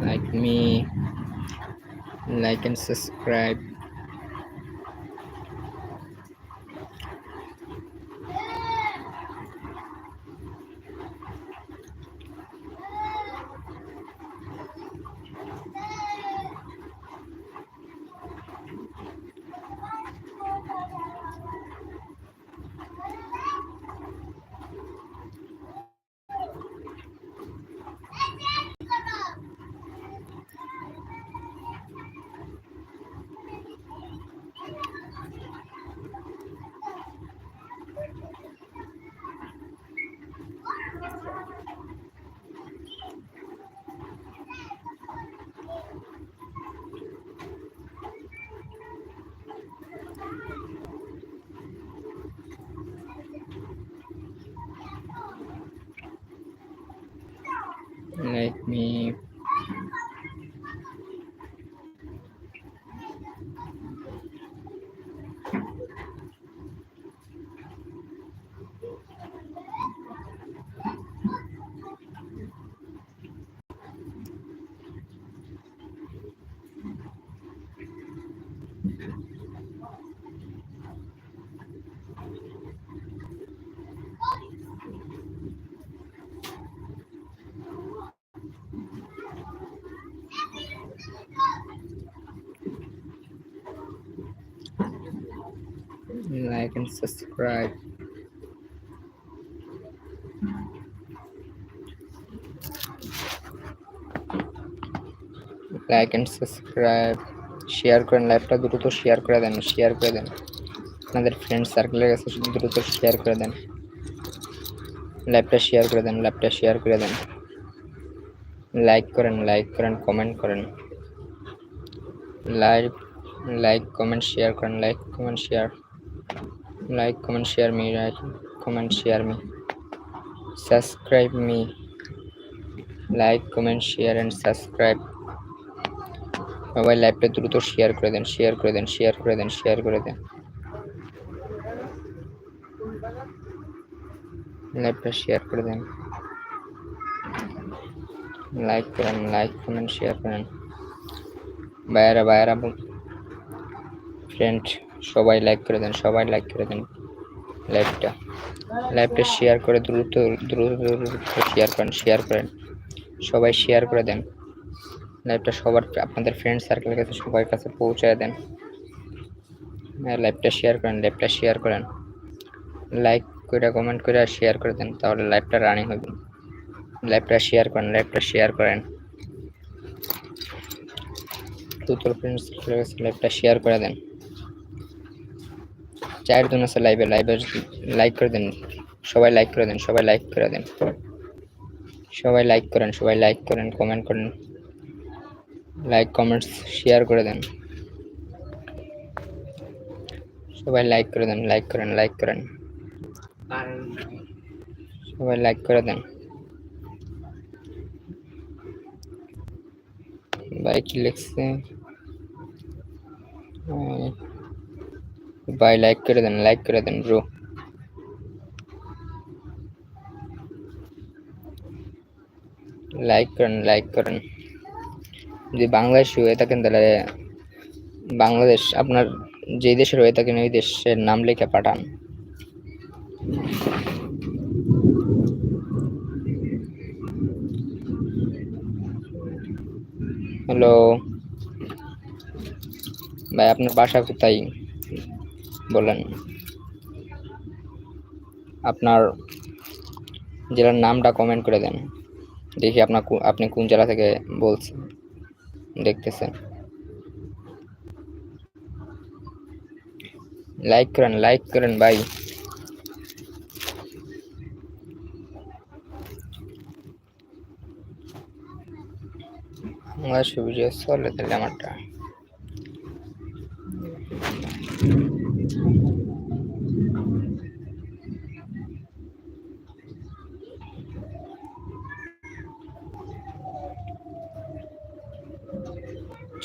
like me like and subscribe 没。And subscribe. Like and subscribe share করেন লাইভটা দ্রুত share করে দেন শেয়ার করে দেন। আপনাদের ফ্রেন্ড সার্কেলের কাছে দ্রুত শেয়ার করে দেন। লাইভটা শেয়ার করে দেন লাইভটা শেয়ার করে দেন। লাইক করেন লাইক করেন কমেন্ট করেন। লাইভ লাইক কমেন্ট শেয়ার করেন like comment share like comment share me like comment share me subscribe me like comment share and subscribe সবাই লাইভটা দ্রুত শেয়ার করে দেন শেয়ার করে দেন শেয়ার করে দেন শেয়ার করে দেন। লাইভটা শেয়ার করে দেন। লাইক করেন লাইক কমেন্ট শেয়ার করেন। ভাইয়ারা ভাইয়ারা ফ্রেন্ড সবাই লাইক করে দেন, সবাই লাইক করে দেন লাইভটা লাইভটা শেয়ার করে দ্রুত দ্রুত দ্রুত শেয়ার করেন শেয়ার করেন। সবাই শেয়ার করে দেন। লাইভটা সবার আপনাদের ফ্রেন্ড সার্কেলের কাছে, সবার কাছে পৌঁছায় দেন। হ্যাঁ লাইভটা শেয়ার করেন লাইভটা শেয়ার করেন। লাইক করে কমেন্ট করে শেয়ার করে দেন, তাহলে লাইভটা রানিং হবে লাইভটা শেয়ার করেন লাইভটা শেয়ার করেন। দ্রুত ফ্রেন্ড সার্কেলের কাছে লাইভটা শেয়ার করে দেন। চারজন আছে লাইভে লাইভে লাইক করে দেন, সবাই লাইক করে দেন, সবাই লাইক করে দেন। সবাই লাইক করেন, সবাই লাইক করেন কমেন্ট করেন। লাইক কমেন্টস শেয়ার করে দেন। সবাই লাইক করে দেন লাইক করেন লাইক করেন। সবাই লাইক করে দেন। ভাই কি লিখছে। ভাই লাইক করে দেন লাইক করে দেন ব্রো লাইক করেন লাইক করেন যদি বাংলাদেশি হয়ে থাকেন তাহলে বাংলাদেশ আপনার যে দেশের হয়ে থাকেন ওই দেশের নাম লিখে পাঠান হ্যালো ভাই আপনার বাসা কোথায় বলেন। আপনার জেলার নামটা কমেন্ট করে দেন। দেখি আপনার আপনি কোন জেলা থেকে বলছেন দেখতেছেন। লাইক করেন লাইক করেন ভাই। আমার ভিডিও চলে তাহলে আমারটা।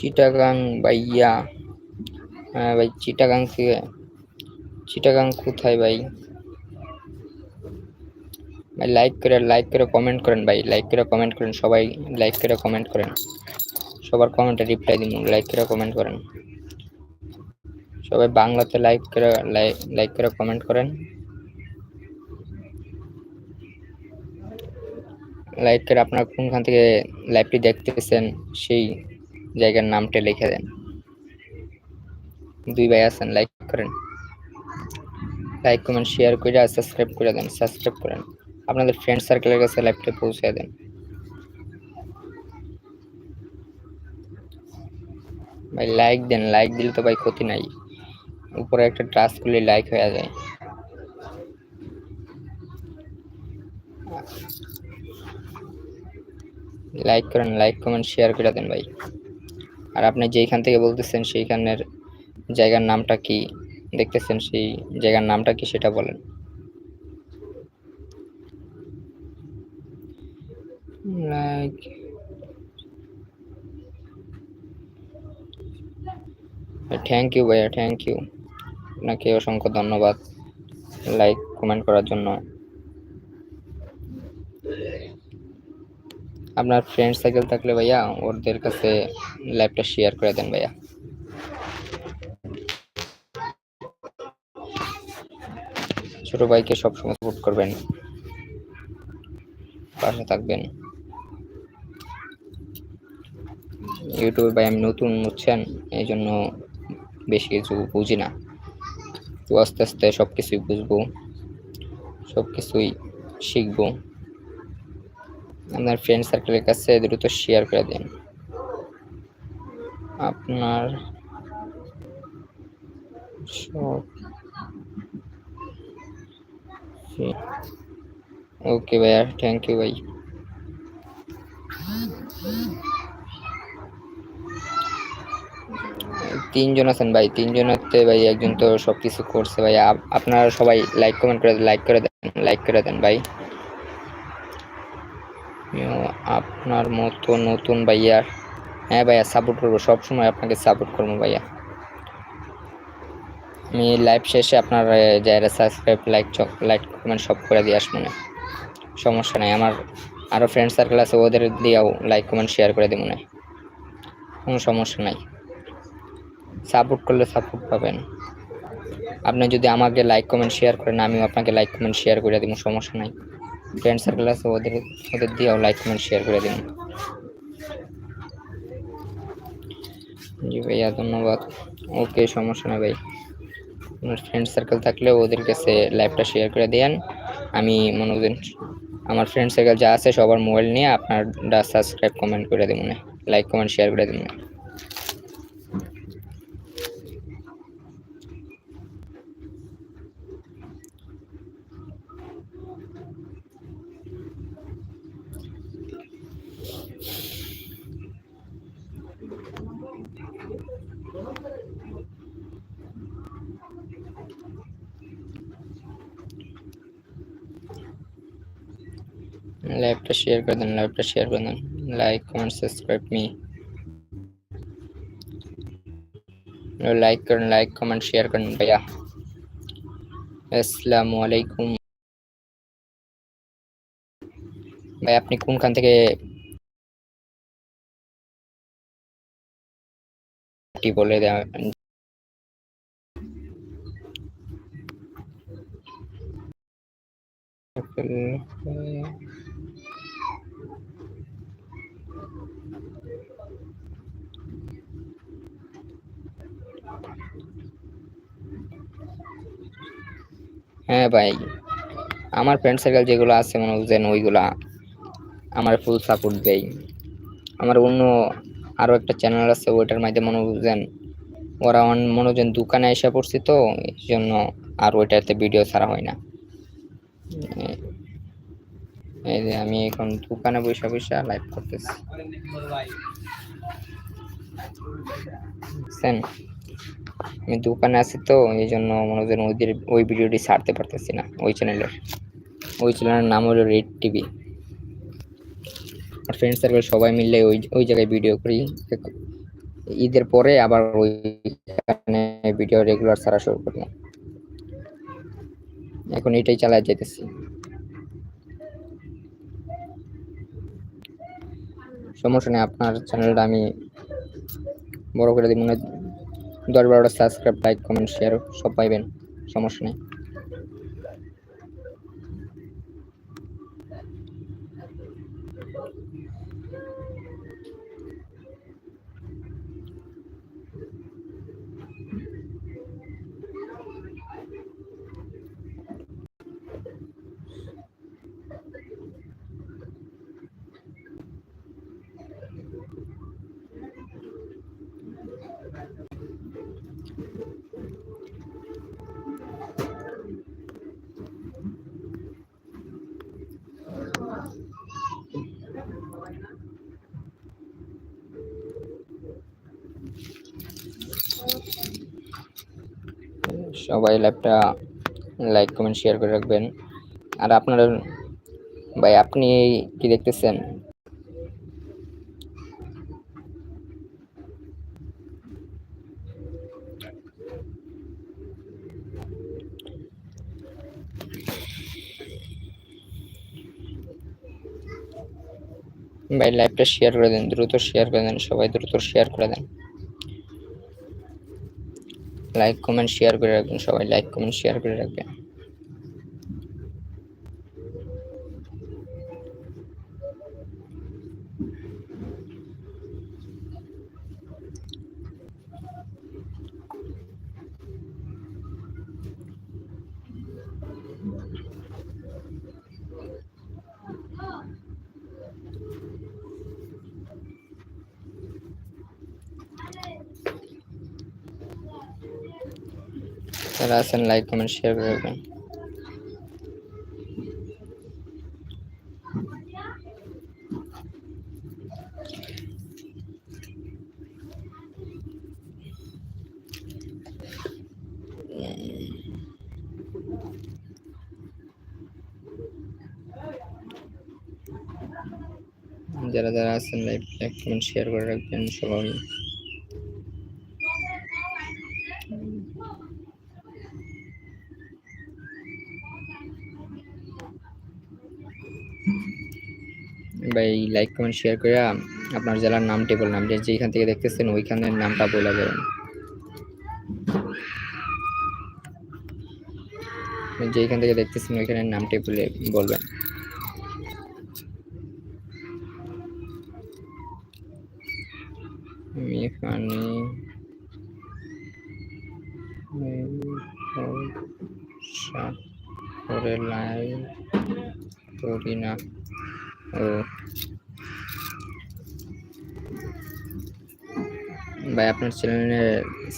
চিটাগাং ভাইয়া হ্যাঁ ভাই চিটাগাং থেকে চিটাগাং কোথায় ভাই? ভাই লাইক করে লাইক করে কমেন্ট করেন ভাই লাইক করে কমেন্ট করেন, সবাই লাইক করে কমেন্ট করেন। সবার কমেন্টে রিপ্লাই দিন লাইক করে কমেন্ট করেন। সবাই বাংলাতে লাইক করে লাইক করে কমেন্ট করেন। লাইক করে আপনার কোনখান থেকে লাইভটি দেখতেছেন, সেই জায়গার নামটা লিখে দেন। দুই ভাই আছেন লাইক করেন। লাইক কমেন্ট শেয়ার করে আর সাবস্ক্রাইব করে দেন সাবস্ক্রাইব করেন। আপনাদের ফ্রেন্ড সার্কেলের কাছে লাইভটা পৌঁছে দেন। ভাই লাইক দেন লাইক দিলে তো ভাই ক্ষতি নাই। উপরে একটা টাচ করলে লাইক হয়ে যায়। লাইক করেন লাইক কমেন্ট শেয়ার করে দেন ভাই। আর আপনি যেইখান থেকে বলতেছেন সেইখানের জায়গার নামটা কি দেখতেছেন, সেই জায়গার নামটা কি সেটা বলেন। লাইক থ্যাংক ইউ ভাইয়া থ্যাংক ইউ আপনাকে অসংখ্য ধন্যবাদ লাইক কমেন্ট করার জন্য। আপনার ফ্রেন্ড সাইকেল থাকলে ভাইয়া ওদের কাছে লাইভটা শেয়ার করে দেন ভাইয়া। ছোট ভাইকে সবসময় সাপোর্ট করবেন। পাশে থাকবেন। ইউটিউবে ভাই আমি নতুন হচ্ছেন এই জন্য বেশি কিছু বুঝি না। তো আস্তে আস্তে সব কিছুই বুঝব সব কিছুই শিখব। আপনার ফ্রেন্ড সার্কেলের কাছে দ্রুত শেয়ার করে দিন। আপনার সব ওকে ভাইয়া থ্যাংক ইউ ভাই। তিনজন আছেন ভাই, তিনজনেতে ভাই একজন তো সবকিছু করছে ভাই আপনারা সবাই লাইক কমেন্ট করে লাইক করে দেন লাইক করে দেন ভাই। আপনার মতো নতুন ভাইয়া। হ্যাঁ ভাইয়া সাপোর্ট করব, সবসময় আপনাকে সাপোর্ট করব ভাইয়া। আমি লাইভ শেষে আপনার যারা সাবস্ক্রাইব লাইক লাইক কমেন্ট সব করে দিয়ে আসব না। সমস্যা নাই, আমার আরও ফ্রেন্ড সার্কেল আছে, ওদের দিয়েও লাইক কমেন্ট শেয়ার করে দেবো না। কোনো সমস্যা নাই। সাপোর্ট করলে সাপোর্ট পাবেন। আপনি যদি আমাকে লাইক কমেন্ট শেয়ার করেন, আমিও আপনাকে লাইক কমেন্ট শেয়ার করে দেবো, সমস্যা নাই। ফ্রেন্ড সার্কেল আছে, ওদের ওদের দিয়েও লাইক কমেন্ট শেয়ার করে দিন। জি ভাইয়া, ধন্যবাদ। ওকে সমস্যা নেই ভাই। আপনার ফ্রেন্ড সার্কেল থাকলে ওদের কাছে লাইভটা শেয়ার করে দেন। আমি মনে করেন আমার ফ্রেন্ড সার্কেল যা আছে সবার মোবাইল নিয়ে আপনার সাবস্ক্রাইব কমেন্ট করে দেবো না লাইক কমেন্ট শেয়ার করে দেবো লাইভটা শেয়ার করে দেন লাইভটা শেয়ার করে দেন like comment subscribe me like করেন লাইক কমেন্ট শেয়ার করেন ভাইয়া আসসালামু আলাইকুম ভাই আপনি কোনখান থেকে বলে দেন হ্যাঁ ভাই, আমার ফ্রেন্ড সার্কেল যেগুলো আছে মনে বুঝেন ওইগুলা আমার ফুল সাপোর্ট দেয়। আমার অন্য আরও একটা চ্যানেল আছে, ওইটার মাধ্যমে মনে বুঝেন ওরা অন- মনোজন দোকানে এসে পড়ছি তো এই জন্য আর ওইটাতে ভিডিও ছাড়া হয় না। এই যে আমি এখন দোকানে বসে বসে লাইভ করতেছি। বুঝছেন আমি দোকানে আছি তো, এই জন্য মনোজন ওদের ওই ভিডিওটি ছাড়তে পারতেছি না, ওই চ্যানেলের ওই চ্যানেলের নাম হলো রেড টিভি আর ফ্রেন্ড সার্কেল সবাই মিলে ওই ওই জায়গায় ভিডিও করি। ঈদের পরে আবার ওইখানে ভিডিও রেগুলার ছাড়া শুরু করলাম এখন এটাই চালায় যেতেছি সমস্যা নেই, আপনার চ্যানেলটা আমি বড় করে দিব না দশ বারোটা সাবস্ক্রাইব লাইক কমেন্ট শেয়ার সব পাইবেন সমস্যা নেই। সবাই লাইভটা লাইক কমেন্ট শেয়ার করে রাখবেন। আর আপনারা, ভাই, আপনি কি দেখতেছেন? ভাই লাইভটা শেয়ার করে দেন, দ্রুত শেয়ার করে দেন, সবাই দ্রুত শেয়ার করে দেন। লাইক কমেন্ট শেয়ার করে রাখবেন সবাই লাইক কমেন্ট শেয়ার করে রাখবেন। যারা আছেন লাইক কমেন্ট শেয়ার করে রাখবেন। যারা যারা আছেন লাইক লাইক কমেন্ট শেয়ার করে রাখবেন সবাই। ভাই লাইক কমেন্ট শেয়ার করে আপনার জেলার নামটি বললাম যে যেখান থেকে দেখতেছেন ওইখানের নামটা বলে দেবেন। যেখান থেকে দেখতেছেন ওইখানের নামটি বলে বলবেন আমি এখানে করে লাইভ করি না ও ভাই, আপনার চ্যানেলে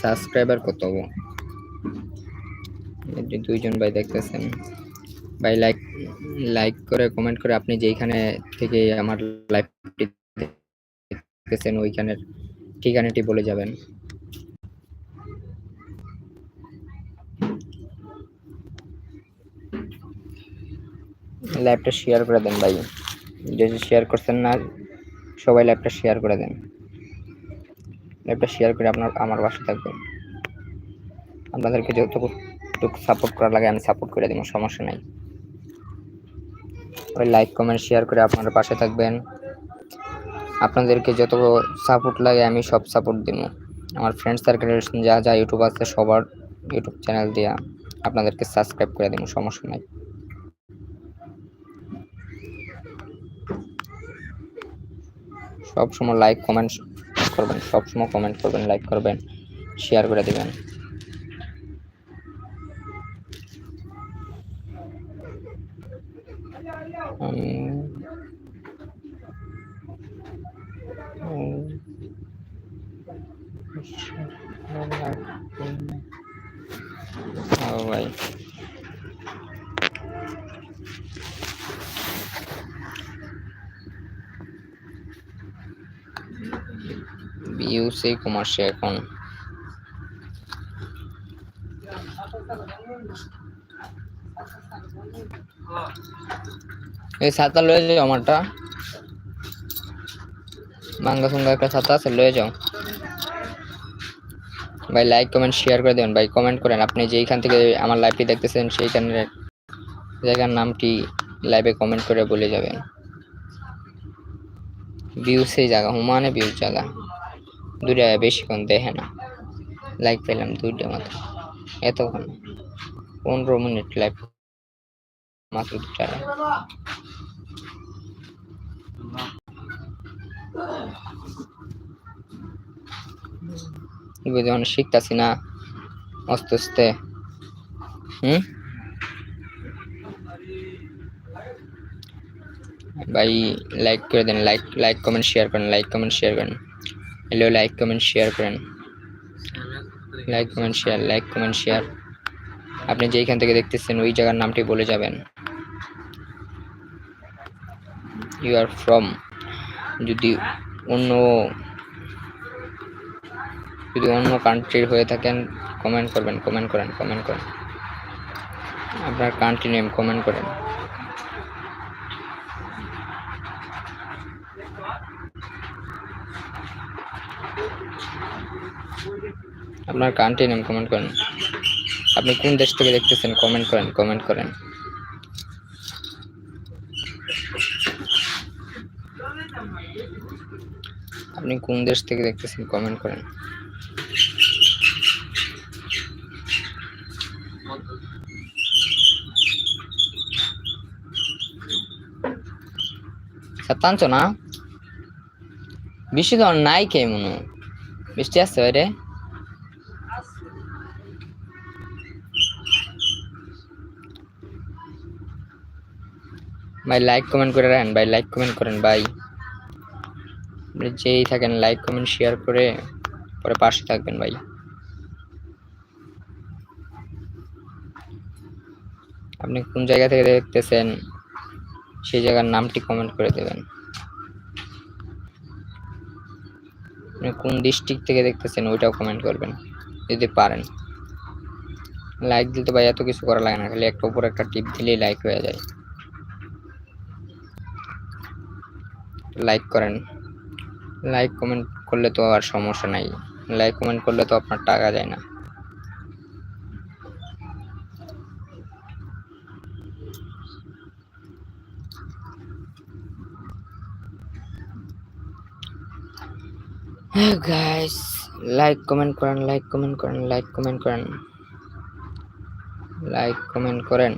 সাবস্ক্রাইবার কত দুইজন ভাই দেখতেছেন। ভাই লাইক লাইক করে কমেন্ট করে আপনি যেইখানে থেকে আমার লাইভটি দেখতেছেন, ওইখানের ঠিকানাটি বলে যাবেন। লাইভটা শেয়ার করে দেন ভাই। যদি শেয়ার করছেন না, সবাই লাইভটা শেয়ার করে দেন। লাইভটা শেয়ার করে আপনার, আমার বাসা থাকবেন। আপনাদেরকে যতটুকু সাপোর্ট করা লাগে, আমি সাপোর্ট করে দেবো, সমস্যা নাই। ওই লাইক কমেন্ট শেয়ার করে আপনার পাশে থাকবেন। আপনাদেরকে যত সাপোর্ট লাগে, আমি সব সাপোর্ট দিব। আমার ফ্রেন্ড সার্কেলের যা যা ইউটিউব আছে, সবার ইউটিউব চ্যানেল দিয়া আপনাদেরকে সাবস্ক্রাইব করে দেবো, সমস্যা নাই। সব সময় লাইক কমেন্ট করবেন সব সময় কমেন্ট করবেন লাইক করবেন শেয়ার করে দিবেন ও ভাই ভিউসে কমার্সে এখন। এই ছাতা লয়ে যাও আমারটা। মাঙ্গা একটা ছাতা আছে, লয়ে যাও। ভাই লাইক কমেন্ট শেয়ার করে দেবেন। ভাই কমেন্ট করেন আপনি যেইখান থেকে আমার লাইভটি দেখতেছেন, সেইখানের জায়গার নামটি লাইভে কমেন্ট করে বলে যাবেন। ভিউ সেই জায়গা হুমানে ভিউ জায়গা। দুটা বেশিক্ষণ দেখে না। লাইক পেলাম দুইটা মাত্র। এতক্ষণ। পনেরো মিনিট লাইভ মাত্র দুটা। যখন শিখতাছি না, আস্তে আস্তে, হুম? ভাই লাইক করে দেন লাইক লাইক কমেন্ট শেয়ার করেন লাইক কমেন্ট শেয়ার করেন। হ্যালো লাইক কমেন্ট শেয়ার করেন। Like comment share like comment share আপনি যেইখান থেকে দেখতেছেন, ওই জায়গার নামটি বলে যাবেন। ইউ আর ফ্রম যদি অন্য যদি অন্য কান্ট্রির হয়ে থাকেন কমেন্ট করবেন কমেন্ট করেন কমেন্ট করেন। আপনার কান্ট্রি নেম কমেন্ট করেন। আপনার কান্ট্রি নেম কমেন্ট করেন। আপনি কোন দেশ থেকে দেখতেছেন? কমেন্ট করেন কমেন্ট করেন। আপনি কোন দেশ থেকে দেখতেছেন? কমেন্ট করেন। সত্যাঞ্চ না? বৃষ্টি তো আর নাই কে মনে। ভাই লাইক কমেন্ট করে রাখেন, ভাই লাইক কমেন্ট করেন, ভাই। আপনি যেই থাকেন লাইক কমেন্ট শেয়ার করে পরে পাশে থাকবেন, ভাই। আপনি কোন জায়গা থেকে দেখতেছেন, সেই জায়গার নামটি কমেন্ট করে দেবেন। আপনি কোন ডিস্ট্রিক্ট থেকে দেখতেছেন, ওইটাও কমেন্ট করবেন, যদি পারেন। লাইক দিতে ভাই, এত কিছু করা লাগে না, খালি একটা উপর একটা টিপ দিলেই লাইক হয়ে যায়। লাইক করেন। লাইক কমেন্ট করলে তো আর সমস্যা নাই। লাইক কমেন্ট করলে তো আপনার টাকা যায় না। গাইস লাইক কমেন্ট করেন লাইক কমেন্ট করেন লাইক কমেন্ট করেন। লাইক কমেন্ট করেন।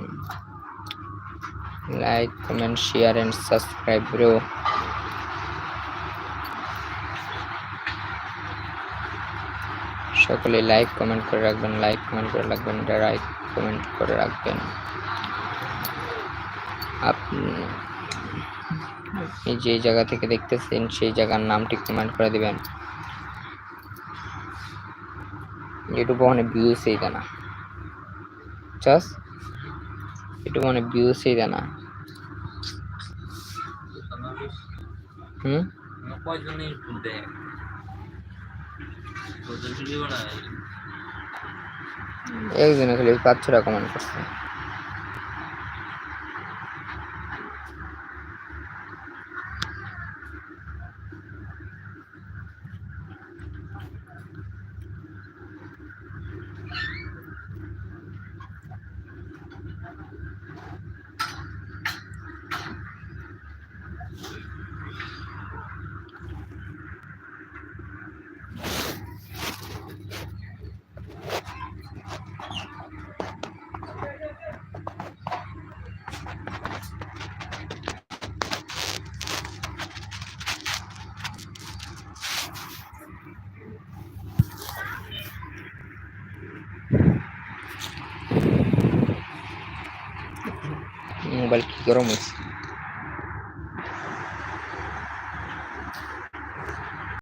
Like comment share and subscribe bro সকলে লাইক কমেন্ট করে রাখবেন লাইক কমেন্ট করে রাখবেন লাইক কমেন্ট করে রাখবেন। আপনি আপনি যে জায়গা থেকে দেখতেছেন সেই জায়গার নামটি কমেন্ট করে দিবেন। ইউটিউবে অনেক ভিউসই দেয় না চাস ইউটিউবে অনেক ভিউসই দেয় না হুম কয়জনে দেয় কয়জন ভিডিও বানায় একজনে খালি পাঁচ টাকা কমেন্ট করছে। মোবাইল কি গরম হয়েছে